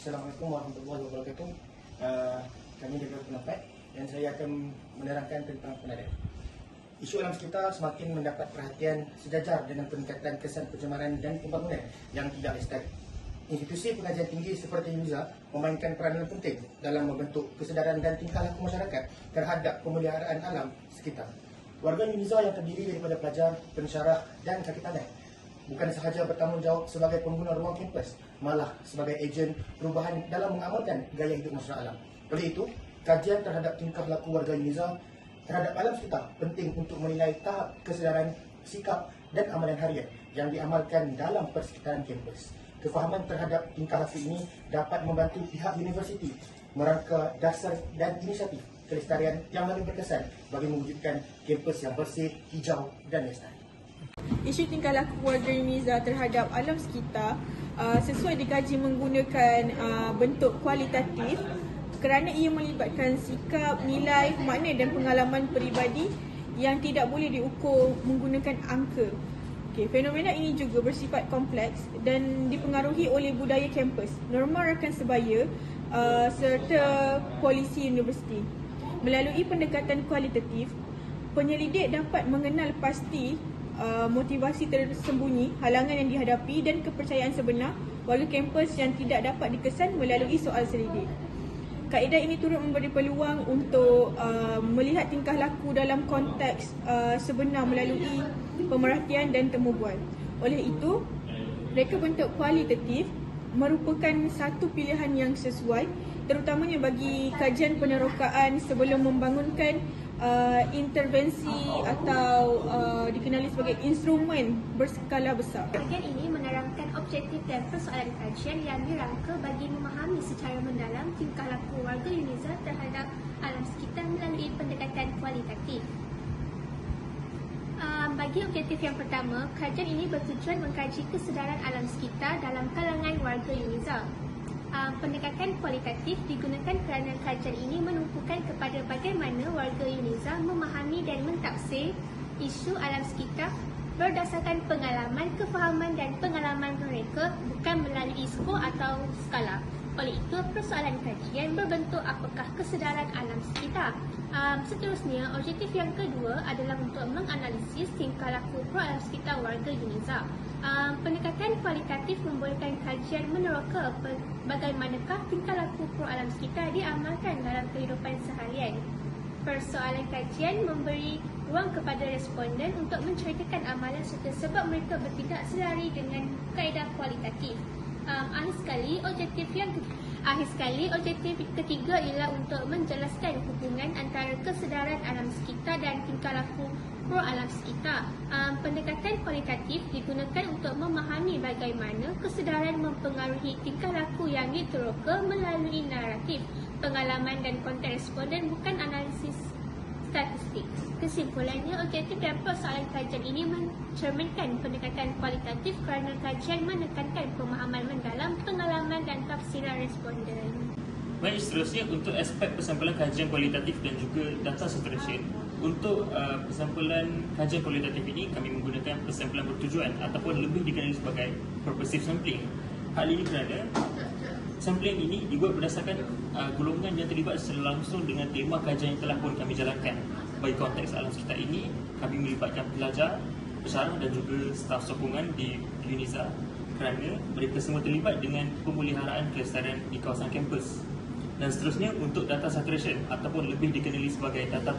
Assalamualaikum warahmatullahi wabarakatuh. Uh, kami dari pendapat dan saya akan menerangkan tentang penada. Isu alam sekitar semakin mendapat perhatian sejajar dengan peningkatan kesan pencemaran dan pembangunan yang tidak lestari. Institusi pengajian tinggi seperti UNIZA memainkan peranan penting dalam membentuk kesedaran dan tingkah laku masyarakat terhadap pemeliharaan alam sekitar. Warga UNIZA yang terdiri daripada pelajar, pensyarah dan kaki tangan bukan sahaja bertanggungjawab sebagai pengguna ruang kampus, malah sebagai ejen perubahan dalam mengamalkan gaya hidup masyarakat alam. Oleh itu, kajian terhadap tingkah laku warga UNIZA terhadap alam sekitar penting untuk menilai tahap kesedaran, sikap dan amalan harian yang diamalkan dalam persekitaran kampus. Kefahaman terhadap tingkah laku ini dapat membantu pihak universiti merangka dasar dan inisiatif kelestarian yang lebih berkesan bagi mewujudkan kampus yang bersih, hijau dan lestari. Isu tingkah laku warga Uniza terhadap alam sekitar uh, sesuai dikaji menggunakan uh, bentuk kualitatif kerana ia melibatkan sikap, nilai, makna dan pengalaman peribadi yang tidak boleh diukur menggunakan angka. Okay, fenomena ini juga bersifat kompleks dan dipengaruhi oleh budaya kampus, norma rakan sebaya uh, serta polisi universiti. Melalui pendekatan kualitatif, penyelidik dapat mengenal pasti uh, motivasi tersembunyi, halangan yang dihadapi dan kepercayaan sebenar warga kampus yang tidak dapat dikesan melalui soal selidik. Kaedah ini turut memberi peluang untuk uh, melihat tingkah laku dalam konteks uh, sebenar melalui pemerhatian dan temu bual. Oleh itu, reka bentuk kualitatif merupakan satu pilihan yang sesuai terutamanya bagi kajian penerokaan sebelum membangunkan uh, intervensi atau uh, dikenali sebagai instrumen berskala besar. Kajian ini menerangkan objektif dan persoalan kajian yang dirangka bagi memahami secara mendalam tingkah laku warga Unisa terhadap alam sekitar melalui pendekatan kualitatif. Um, bagi objektif yang pertama, kajian ini bertujuan mengkaji kesedaran alam sekitar dalam kalangan warga uh, pendekatan kualitatif digunakan kerana kajian ini menumpukan kepada bagaimana warga Unisa memahami dan mentafsir isu alam sekitar berdasarkan pengalaman, kefahaman dan pengalaman mereka bukan melalui skor atau skala. Oleh itu, persoalan kajian berbentuk apakah kesedaran alam sekitar. Um, seterusnya, objektif yang kedua adalah untuk menganalisis tingkah laku pro alam sekitar warga Unisa. Um, pendekatan kualitatif membolehkan kajian meneroka bagaimanakah tingkah laku pro alam sekitar diamalkan dalam kehidupan seharian. Persoalan kajian memberi ruang kepada responden untuk menceritakan amalan serta sebab mereka bertindak selari dengan kaedah kualitatif um, akhir sekali objektif yang akhir sekali objektif ketiga ialah untuk menjelaskan hubungan antara kesedaran alam sekitar dan tingkah laku pro alam sekitar. Um, pendekatan kualitatif digunakan untuk memahami bagaimana kesedaran mempengaruhi tingkah laku yang diteroka melalui naratif, pengalaman dan konteks responden bukan analisis statistik. Kesimpulannya, objektif dan persoalan kajian ini mencerminkan pendekatan kualitatif kerana kajian menekankan pemahaman mendalam, pengalaman dan tafsiran responden. Baik, seterusnya untuk aspek persampalan kajian kualitatif dan juga data saturation. Untuk uh, persampalan kajian kualitatif ini, kami menggunakan persampalan bertujuan ataupun lebih dikenali sebagai purposive sampling. Hal ini kerana sampling ini dibuat berdasarkan uh, golongan yang terlibat secara langsung dengan tema kajian yang telah pun kami jalankan. Bagi konteks alam sekitar ini, kami melibatkan pelajar, pesyarah dan juga staf sokongan di UNIZA kerana mereka semua terlibat dengan pemeliharaan kelestarian di kawasan kampus. Dan seterusnya untuk data saturation ataupun lebih dikenali sebagai data.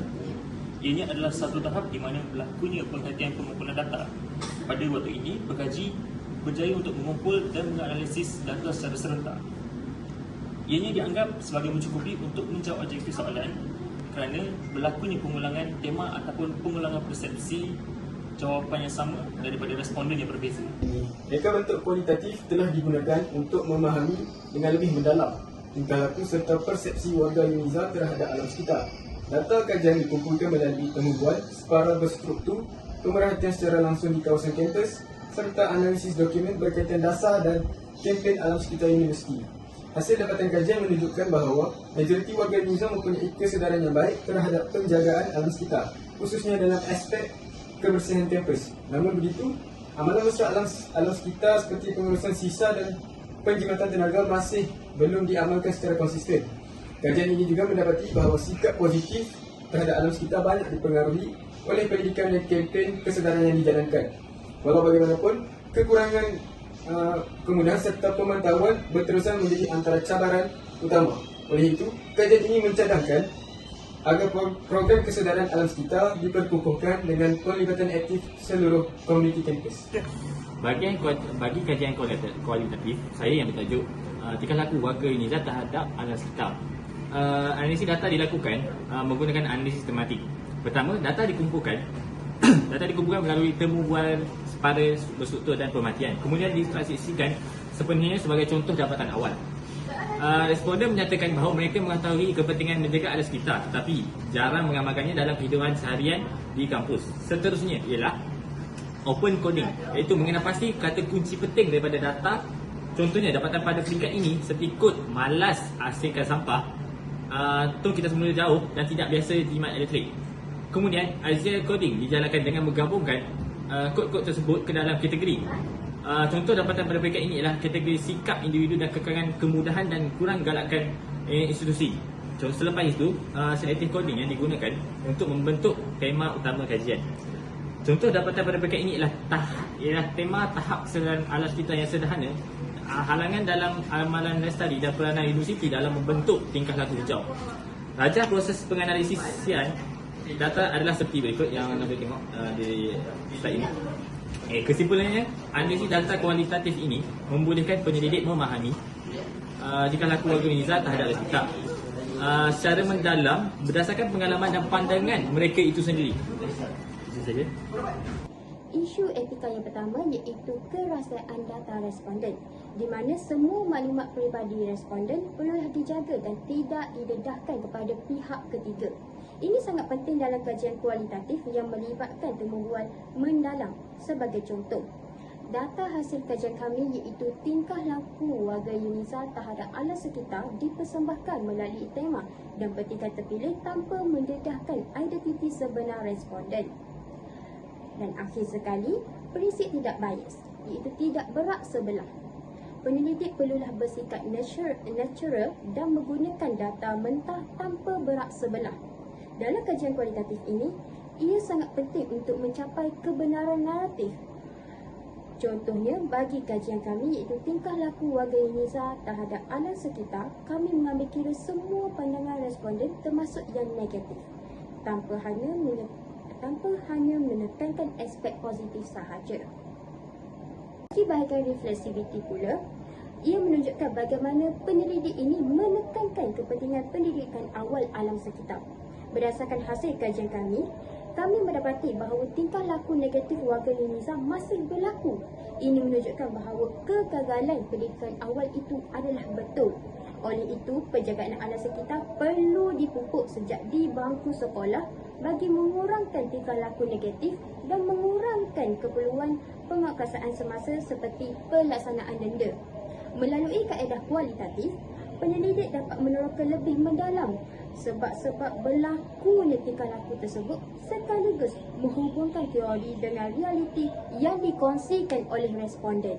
Ianya adalah satu tahap di mana berlakunya penghatian pengumpulan data. Pada waktu ini, pekaji berjaya untuk mengumpul dan menganalisis data secara serentak. Ianya dianggap sebagai mencukupi untuk menjawab objektif soalan kerana berlakunya pengulangan tema ataupun pengulangan persepsi jawapan yang sama daripada responden yang berbeza. Reka bentuk kualitatif telah digunakan untuk memahami dengan lebih mendalam tingkah laku serta persepsi warga Uniza terhadap alam sekitar. Data kajian dikumpulkan melalui temu bual, separa berstruktur, pemerhatian secara langsung di kawasan kampus serta analisis dokumen berkaitan dasar dan kempen alam sekitar universiti. Hasil dapatan kajian menunjukkan bahawa majoriti warga Indonesia mempunyai kesedaran yang baik terhadap penjagaan alam sekitar, khususnya dalam aspek kebersihan kampus. Namun begitu, amalan mesra alam, alam sekitar seperti pengurusan sisa dan penjimatan tenaga masih belum diamalkan secara konsisten. Kajian ini juga mendapati bahawa sikap positif terhadap alam sekitar banyak dipengaruhi oleh pendidikan dan kempen kesedaran yang dijalankan. Walau bagaimanapun, kekurangan uh, kemudahan serta pemantauan berterusan menjadi antara cabaran utama. Oleh itu, kajian ini mencadangkan agar pro- program kesedaran alam sekitar diperkukuhkan dengan pelibatan aktif seluruh komuniti kampus. Bagi bagi kajian kualitatif, saya yang bertajuk uh, tingkah laku warga Unisa terhadap alam sekitar. Uh, analisis data dilakukan uh, menggunakan analisis tematik. Pertama, data dikumpulkan data dikumpulkan melalui temu bual pada berstruktur dan pematian. Kemudian ditransaksikan sepenuhnya sebagai contoh dapatan awal. Uh, responden menyatakan bahawa mereka mengetahui kepentingan menjaga alam sekitar tetapi jarang mengamalkannya dalam kehidupan seharian di kampus. Seterusnya ialah open coding iaitu mengenal pasti kata kunci penting daripada data contohnya dapatan pada peringkat ini seperti kod malas asingkan sampah uh, tu kita semula jauh dan tidak biasa jimat elektrik. Kemudian Azure coding dijalankan dengan menggabungkan uh, kod-kod tersebut ke dalam kategori. Uh, contoh dapatan pada peringkat ini ialah kategori sikap individu dan kekurangan kemudahan dan kurang galakan eh, institusi. Contoh selepas itu, uh, selective coding yang digunakan untuk membentuk tema utama kajian. Contoh dapatan pada peringkat ini ialah tah, ialah tema tahap kesedaran alam sekitar yang sederhana ah, halangan dalam amalan lestari dan peranan universiti dalam membentuk tingkah laku hijau. Rajah proses penganalisisian data adalah seperti berikut yang anda boleh tengok uh, di slide ini. Eh, kesimpulannya, analisis data kualitatif ini membolehkan penyelidik memahami uh, tingkah laku warga terhadap sekitar uh, secara mendalam berdasarkan pengalaman dan pandangan mereka itu sendiri. Itu saja. Isu etika yang pertama iaitu kerahsiaan data responden di mana semua maklumat peribadi responden perlulah dijaga dan tidak didedahkan kepada pihak ketiga. Ini sangat penting dalam kajian kualitatif yang melibatkan temubual mendalam sebagai contoh. Data hasil kajian kami iaitu tingkah laku warga Unisa terhadap alam sekitar dipersembahkan melalui tema dan petikan terpilih tanpa mendedahkan identiti sebenar responden. Dan akhir sekali, prinsip tidak bias, iaitu tidak berak sebelah. Penelidik perlulah bersikap natural, dan menggunakan data mentah tanpa berak sebelah. Dalam kajian kualitatif ini, ia sangat penting untuk mencapai kebenaran naratif. Contohnya, bagi kajian kami iaitu tingkah laku warga Indonesia terhadap alam sekitar, kami mengambil kira semua pandangan responden termasuk yang negatif tanpa hanya tanpa hanya menekankan aspek positif sahaja. Bagi bahagian reflexivity pula, ia menunjukkan bagaimana penyelidik ini menekankan kepentingan pendidikan awal alam sekitar. Berdasarkan hasil kajian kami, kami mendapati bahawa tingkah laku negatif warga Indonesia masih berlaku. Ini menunjukkan bahawa kegagalan pendidikan awal itu adalah betul. Oleh itu, penjagaan alam sekitar perlu dipupuk sejak di bangku sekolah bagi mengurangkan tingkah laku negatif dan mengurangkan keperluan pengakasaan semasa seperti pelaksanaan denda. Melalui kaedah kualitatif, penyelidik dapat menerangkan lebih mendalam sebab-sebab berlakunya tingkah laku tersebut sekaligus menghubungkan teori dengan realiti yang dikongsikan oleh responden.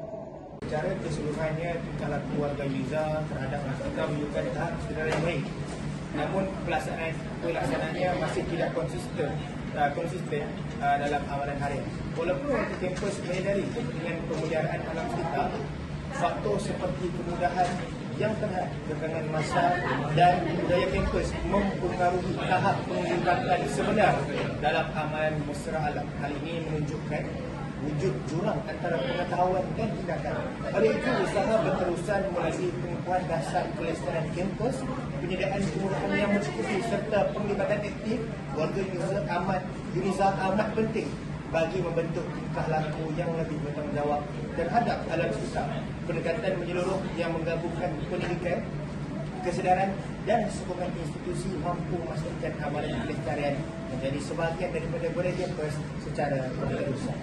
Secara keseluruhannya tingkah laku warga Yuza terhadap masyarakat menunjukkan tahap kesedaran yang baik. Namun pelaksanaan pelaksanaannya masih tidak konsisten uh, konsisten uh, dalam amalan harian. Walaupun warga kampus menyedari kepentingan pemulihaan alam sekitar, faktor seperti kemudahan yang terhad kekangan masa dan budaya kampus mempengaruhi tahap penglibatan sebenar dalam amalan mesra alam. Hal ini menunjukkan wujud jurang antara pengetahuan dan tindakan. Oleh itu, usaha berterusan melalui pengukuhan dasar kelestarian kampus, penyediaan kemudahan yang mencukupi serta penglibatan aktif warga user amat Unisa amat penting bagi membentuk tingkah laku yang lebih bertanggungjawab terhadap alam sekitar. Pendekatan menyeluruh yang menggabungkan pendidikan, kesedaran dan sokongan institusi mampu memastikan amalan pelestarian menjadi sebahagian daripada budaya kampus secara berterusan.